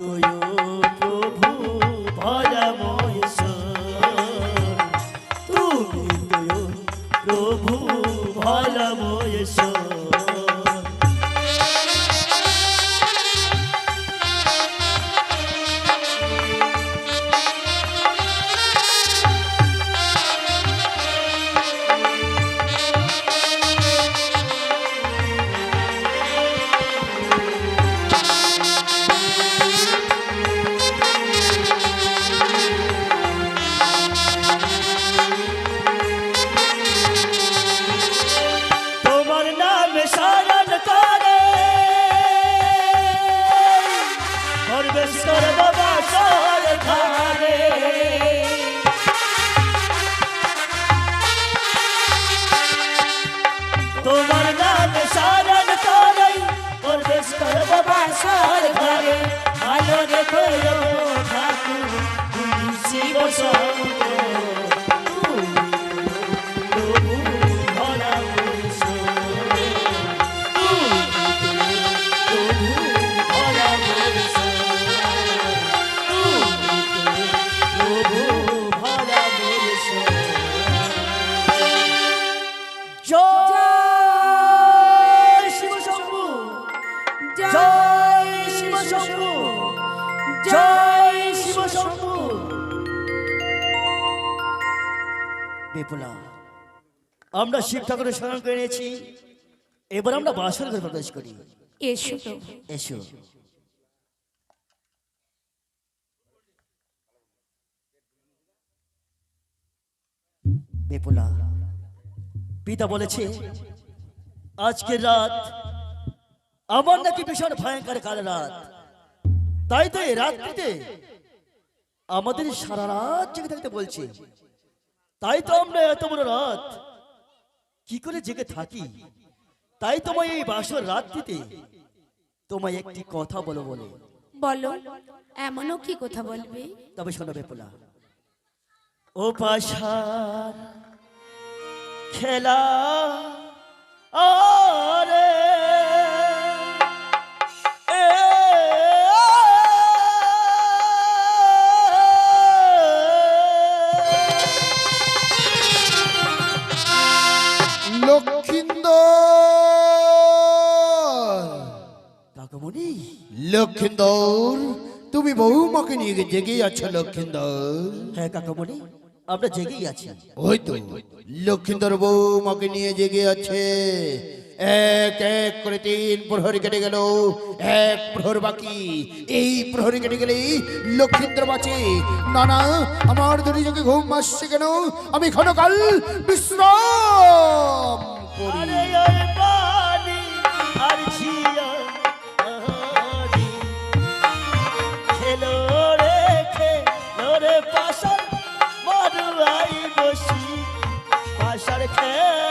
তুই ভালো বিপুলা আমরা শিব ঠাকুরের স্মরণ করে নিয়েছি। এবার আমরা বাসর ঘরে প্রবেশ করি। এসো এসো। বিপুলা পিতা বলেছে আজকের রাত আমার নাকি ভীষণ ভয়ঙ্কর কাল রাত। তাই তো এই রাত্রিতে আমাদের সারা রাত জেগে থাকতে বলছে। তাই তো আমরা এত বড় রাত। কি করে জেগে থাকি? তাই তোমায় এই বাসর রাত্রিতে তোমায় একটি কথা বলো বলো। বলো এমনও কি কথা বলবে? তবে শোনো পোলা ও পাশার খেলা আরে কাকমণি লক্ষিন্দর তুমি বৌমাকে নিয়ে জেগে আছো লক্ষিন্দর। হ্যাঁ কাকমণি আমরা জেগেই আছি। ওই তো লক্ষিন্দর বৌমাকে নিয়ে জেগে আছে। এক এক করে তিন প্রহরী কেটে গেল এক প্রহর বাকি। এই প্রহরী কেটে গেলেই লক্ষিন্দর বাঁচে। না না আমার দুটি চোখে ঘুম আসছে কেন? আমি ক্ষণকাল বিশ্রাম করি। আরে পাশার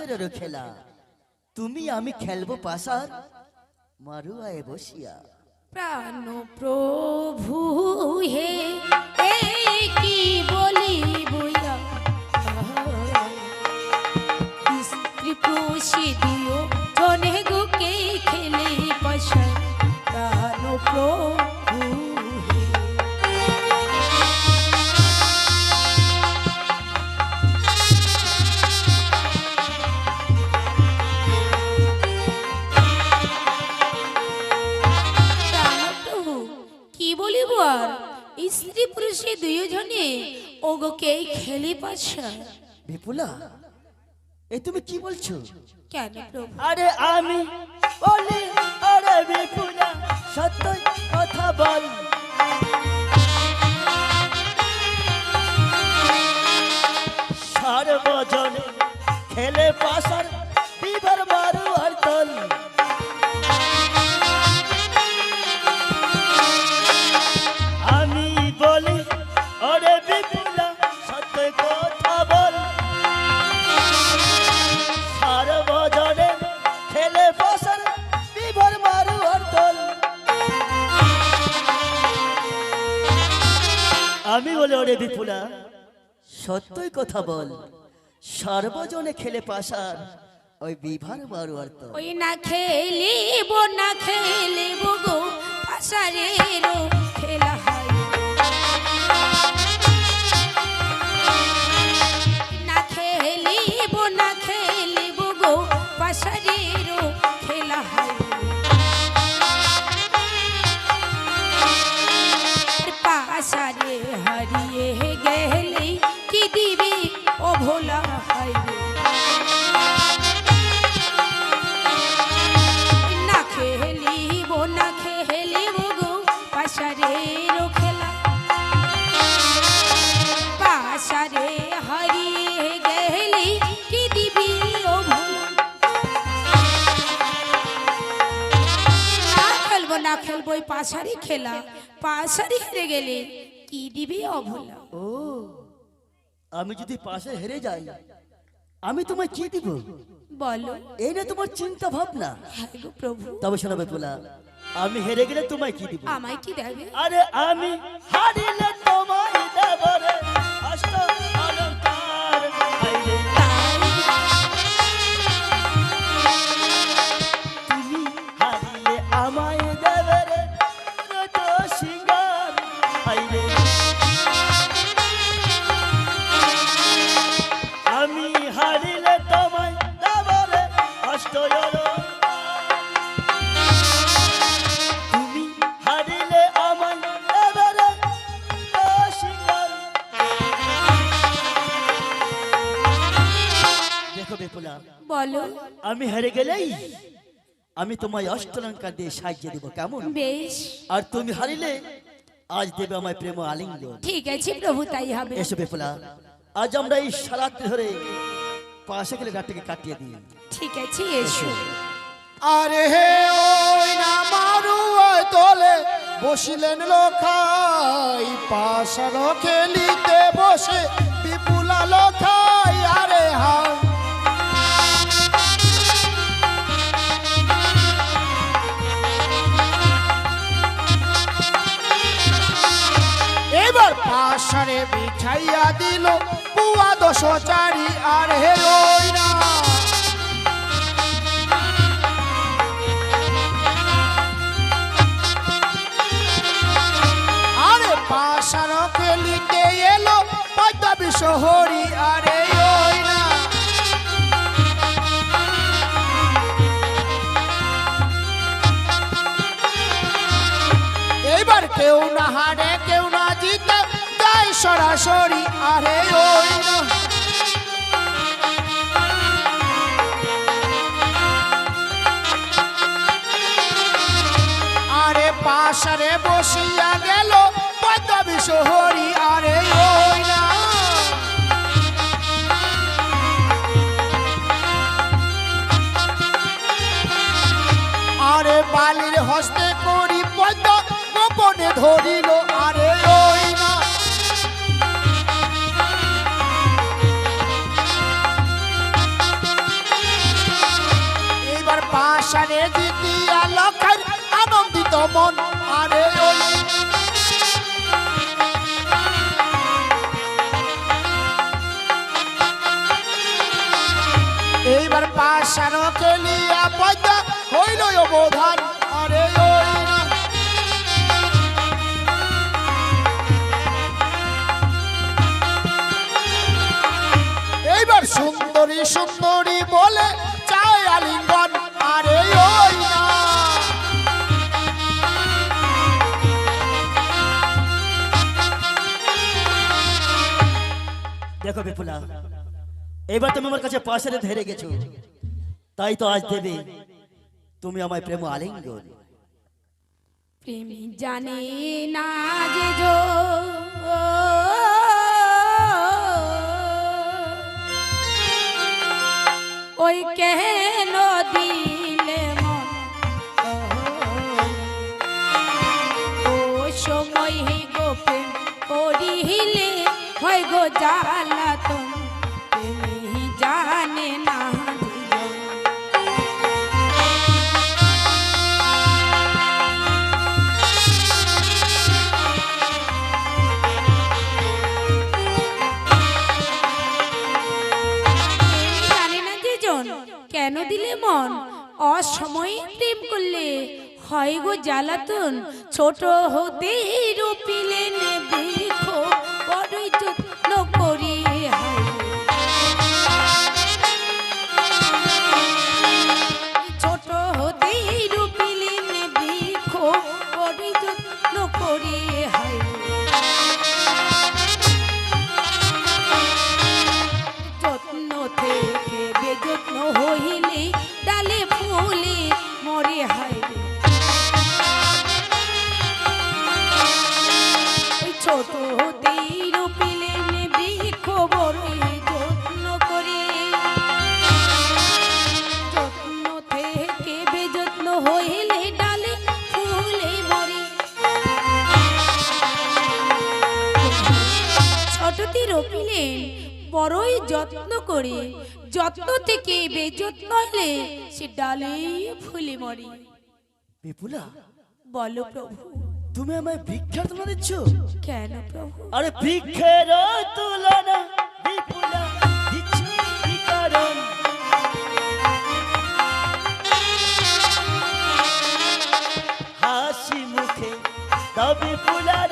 ওই খেলা? তুমি আমি খেলব পাশার? মারুয়ায় বসিয়া। প্রাণ প্রভু হে কি বলি বুয়া স্ত্রী পুষি ওগোকে পাশা বিপুলা এই তুমি কি বলছো? কেন প্রভু? আরে আমি বলি আরে বিপুলা সত্য কথা বল। সার্বজনে খেলে পাশার বিবার মারু আর বলে বিপুলা, সত্যই কথা বল, সার্বজনে খেলে পাশার ওই বিভার আর দল ওই না খেলিব না খেলিব গো, পাশারেরও খেলা হয়। না খেলিব না খেলিব গো পাশারেরও পাশারি খেলা পাশারি হেরে গেলে কি দিবি অবলা? ও আমি যদি পাশে হেরে যাই আমি তোমায় কি দিব? বলো। এই না তোমার চিন্তা ভাবনা। হ্যাঁ গো প্রভু। তবে শোনা বেপুলা আমি হেরে গেলে তোমায় কি দিব? আমায় কি দেবে? আরে আমি হারিলে গেলেই আমি তোমায় অষ্টলঙ্কার দিয়ে সাহায্য দেবো কেমন? বেশ। আর তুমি হারিলে আজ দেবে আমায় প্রেম আলিঙ্গন। ঠিক আছে প্রভু তাই হবে। এসো বেপুলা আজ আমরা এই সারাত্রি ধরে পাশে গেলে রাতটাকে কাটিয়ে দিই। ঠিক আছে এসো। আরে হে ওই না মারু ওই তোলে বসিলেন লোখাই পাশার খেলিতে বসে বিপুলা লোখাই আরে হাই পাশারে বিছাইয়া দিল, পুয়া দশ চারি আর হে ওইরা আরে পাশার খেলিতে এলো পদ্মাবি শহরি আরে সরাসরি আরে ওই আরে পাশারে বসিয়া গেল পদ্মাবি শহরি, আরে ওই আরে বালির হস্তে করি পদ্মা গোপনে ধরিল মন আরে এইবার পদ্মা হইল অবধান আরে এইবার সুন্দরী সুন্দরী বলে চায় আলিঙ্গন দেখো বিপুলা এবার তুমি আমার কাছে পাশে ধরে গেছো। তাই তো আজ দেবে। তুমি আমায় প্রেম আলিঙ্গন। প্রেমী জানে না যে যো। ওই কেন দিলে ও সময় হে করিলে হয় গো জ্বালাতন প্রেমী জানে না কেন দিলে মন? অসময়ে প্রেম করলে হয় গো জ্বালাতন, ছোট হতে রূপিলেন দেখো করে যত্ন থেকে বেযত্ন হলে সে ডালে ফুলে মরে। বিপুলা বলো প্রভু। তুমি আমায় ভিক্ষার তুলনা দিচ্ছ? কেন প্রভু? আরে ভিক্ষের তুলনা বিপুলা দিচ্ছ কি কারণ? হাসি মুখে দাও বিপুলার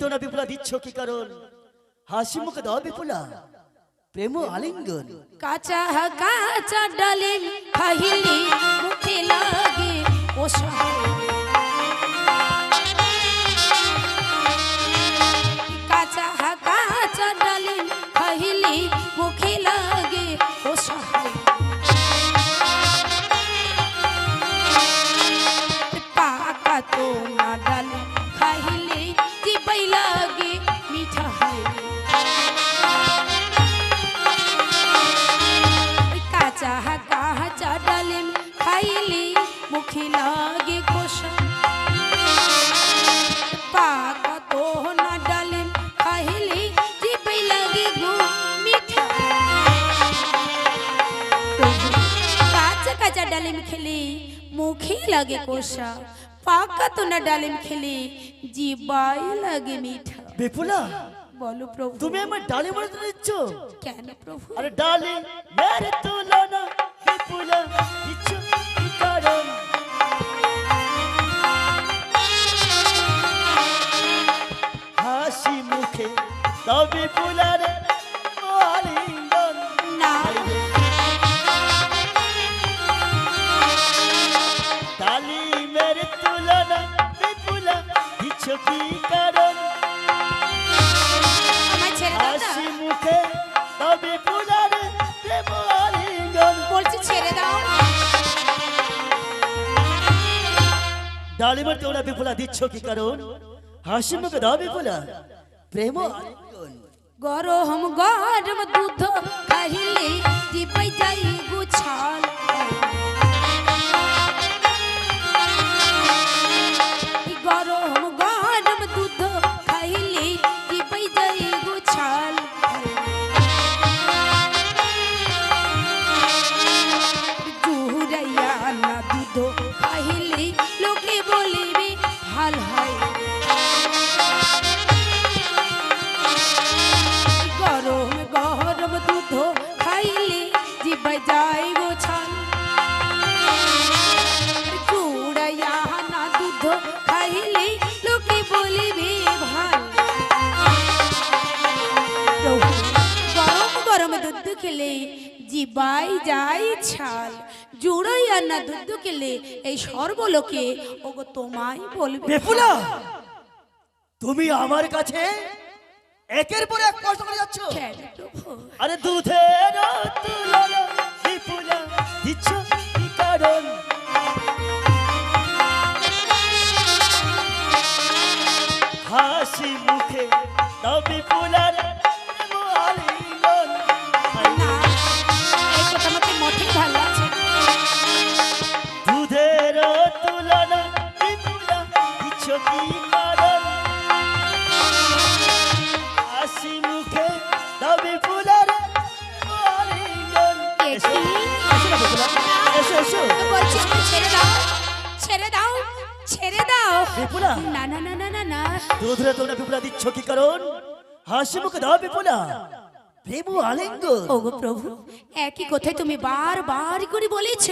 ভিক্ষের বিপুলা দিচ্ছ কি কারণ? হাসি মুখে দাও বিপুলা। প্রেম আলিঙ্গন। কাঁচা কাঁচা ডালে খাইলি, মুখে লাগে অসহায় ডালিম খেলে জিবাই লাগে মিঠা। বিপুলা বলো প্রভু। তুমি আমার ডালিম তুলে দিচ্ছ কেন প্রভু? আরে ডালিম মেরে তুলনা দিচ্ছ কি কারণ হাসি মুখে বলা প্রেম গরম গরম দুধ খাইলে দিপাই যাই গুছাল সর্বলোকে ওগো তোমায় বলবে। বেপুলা তুমি আমার কাছে একের পর এক কষ্ট করে যাচ্ছ। আরে দুধের তুলনা বিপুলা দিচ্ছ কি কারণ? হাসি মুখে দাও বিপুলার। বিপুলা। না না না না না না। দুধরে তোমরা বিপুলা দিচ্ছ কি কারণ হাসি মুখে দাও বিপুলা। প্রেম আলিঙ্গন। ওগো প্রভু একই কথাই তুমি বারবার করে বলেছ।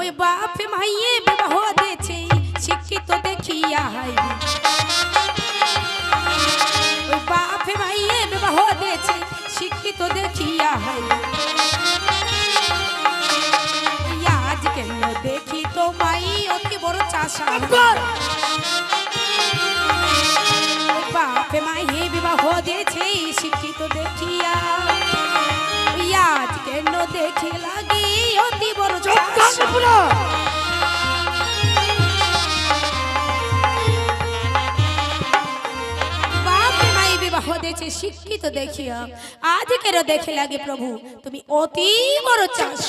ওই বাপে মাইয়ে বিবাহ দিয়েছে শিক্ষিত দেখিয়া হাই ওই বাপে মাইয়ে বিবাহ দিয়েছে শিক্ষিত দেখিয়া হাই ওই বাপে মাইয়ে বিবাহ দিয়েছে শিক্ষিত দেখিয়া। আজ কেন দেখি লাগি অতি বড় বিবাহ দিয়েছে শিক্ষিত দেখিয়া। আজ কেন দেখে লাগে প্রভু তুমি অতি বড় চাষ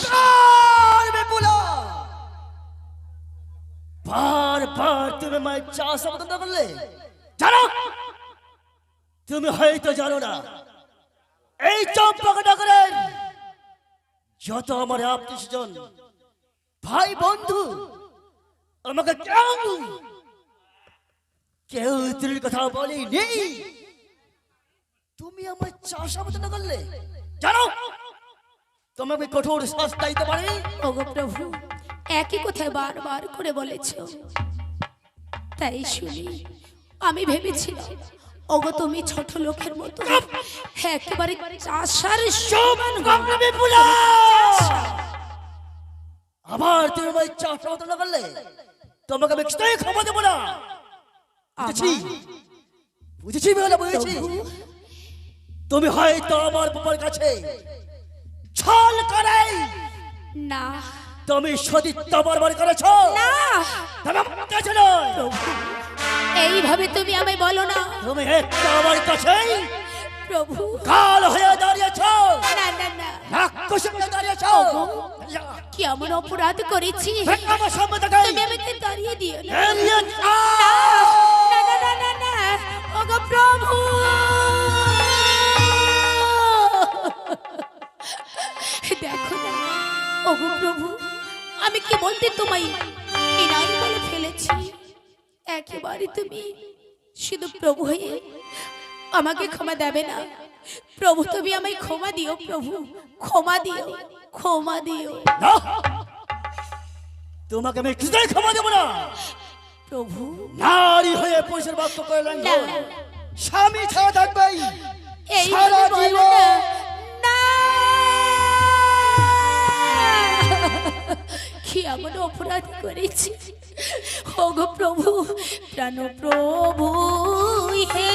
আর বিপুলা বার বার তুমি মায়ের চাষ না করলে? জানো? তুমি হয়তো জানো না। এই চম্পক নগরের যত আমার আত্মীয় স্বজন ভাই, বন্ধু, আমাকে কেউ কেউ স্ত্রীর কথা বলি নেই তুমি আমার চাষ না করলে? জানো? তোমাকে কঠোর শাস্তি দিতে পারি? প্রভু। একই কথায় বারবার করে বলেছ। তাই শুনি আমি ভেবেছিলাম ওগো তুমি ছোট লোকের মতো একেবারে চাষার সমান আবার তুমি আমার চাষ আমাদের না করলে? তোমাকে আমি কিছুতেই ক্ষমা দেবো না। বুঝেছি? বুঝেছি বেলা বুঝেছি? তুমি হয়তো আমার বাবার কাছে ছল করাই না। তুমি সতীত্ব বরবার করেছ। না। কাছে নয় এইভাবে তুমি আমায় বলো না। তুমি একটা আমার কাছেই প্রভু। কাল হয়ে দাঁড়িয়েছ। না না না। রাক্ষস হয়ে দাঁড়িয়েছ। কি এমন অপরাধ করেছি? আমার সামনে দেখাই তুমি আমাকে দাঁড়িয়ে দিও না না না না না না। ওগো প্রভু। দেখো না। ওগো প্রভু। আমি কি বলতে তোমায়? এরাই বলে ফেলেছি। একেবারে তুমি শুধু প্রভু হয়ে আমাকে ক্ষমা দেবে না। প্রভু তুমি আমায় ক্ষমা দিও প্রভু। ক্ষমা দিও ক্ষমা দিও। তোমাকে আমি কিছুতেই ক্ষমা দেবো না। প্রভু। নারী হয়ে পুরুষের বাক্য করে না স্বামী ছাড়া থাকবেই এই সারা জীবন। না। কি এমন অপরাধ করেছি। ও গো প্রভু প্রাণ প্রভু হে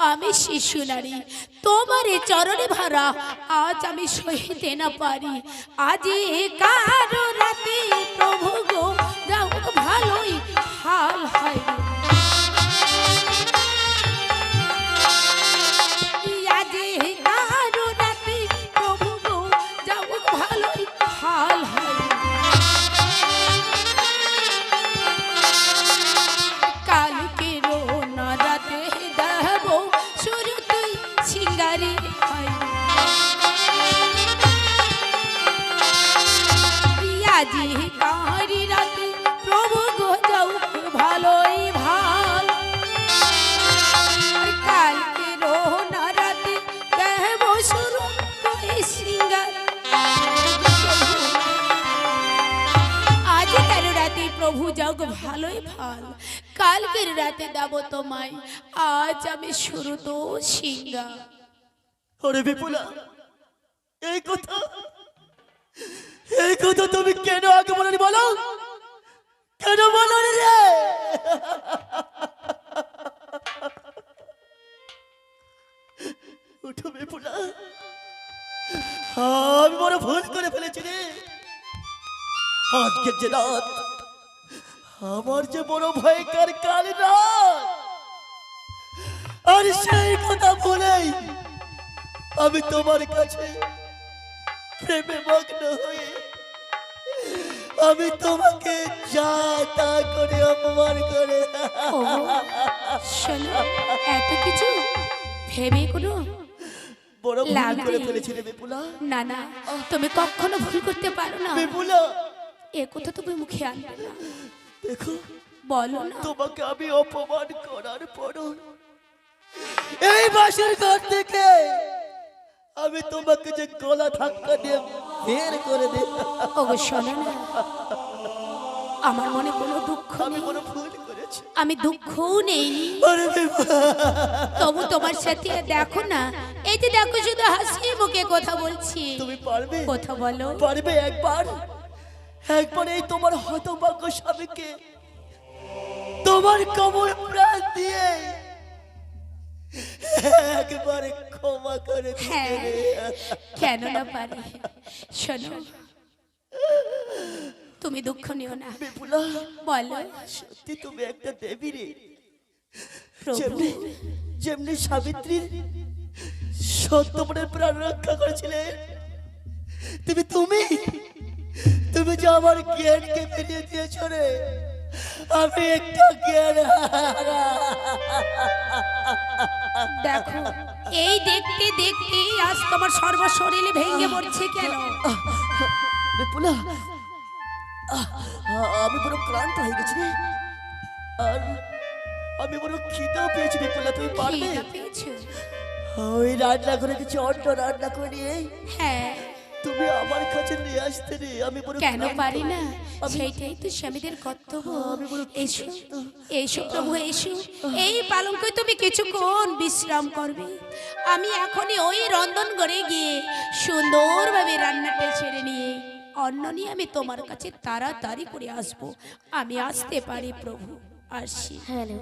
আমি শিশু নারী। তোমার চরণে ভরা, আজ আমি সহিতে না পারি। আজ কারও রাতে প্রভু গো, যাও ভালোই হাল হয়। যাও ভালোই ভালো কালকের রাতে দেব তোমায়, আজ আমি শুরু তো সিঙ্গা ওরে বিপুলা, এই কথা এই কথা তুমি কেন আগে বলনি বলো? কেন বলো রে? উঠো বিপুলা, আমি বড় ভুল করে ফেলেছি রে। আজকের যে রাত আমার যে বড় ভয়ঙ্কর কাল রাত? আর সেই কথা বলেই আমি তোমার কাছে প্রেমে মগ্ন হয়ে আমি তোমাকে যা তা করে অপমান করে। এত কিছু ভেবে কোনো বড় ভুল করে নেই। ফেলেছি রে বিপুলা। না না তুমি কখনো ভুল করতে পারো না। বিপুলা। এ কথা তুমি মুখে আনবে না। দেখো। বলো না। তোমাকে আমি অপমান করার পরও এই বাসের ঘর থেকে আমি তোমাকে যে গলা ধাক্কা দিয়ে বের করে ওগো না। আমার মনে কোনো দুঃখ আমি বড় ভুল করেছি। আমি দুঃখও নেই তবু তোমার সাথে দেখো না। এই যে দেখো শুধু হাসি মুখে কথা বলছি। তুমি পারবে? কথা বলো। পারবে একবার? একবার এই তোমার হতভাগ্য স্বামীকে তোমার কবর প্রাণ দিয়ে একবারে ক্ষমা করে হ্যাঁ কেন না পারি। শোনো তুমি দুঃখ নিও না। বিপুলা বলো। সত্যি তুমি একটা দেবী রে। যেমনি যেমনি সাবিত্রীর সত্যপনের প্রাণ রক্ষা করেছিলে তুমি তুমি তুমি যে আমার জ্ঞানকে ফিরিয়ে দিয়েছ রে আমি একটা জ্ঞান। দেখো এই দেখতে দেখতে আজ তোমার সর্ব শরীরে ভেঙে পড়ছে কেন? বিপুলা আমি বড় ক্লান্ত হয়ে গেছি। রে আর আমি বড় খিদেও পেয়েছি বিপুলা তুমি পারবে? ওই রান্না করে কিছু অন্য রান্না করে নিয়ে হ্যাঁ। তুমি আমার কাছে নিয়ে আসতে রে। আমি বড় কেন। পারি না? সেইটাই তো স্বামীদের কর্তব্য। আমি বড় এসো এসো প্রভু এসো। এই পালঙ্কে তুমি কিছুক্ষণ বিশ্রাম করবে। আমি এখনই ওই রন্ধন করে গিয়ে সুন্দরভাবে রান্নাটা ছেড়ে নিয়ে অন্ন নিয়ে আমি তোমার কাছে তাড়াতাড়ি করে আসব। আমি আসতে পারি প্রভু আসি হ্যালো।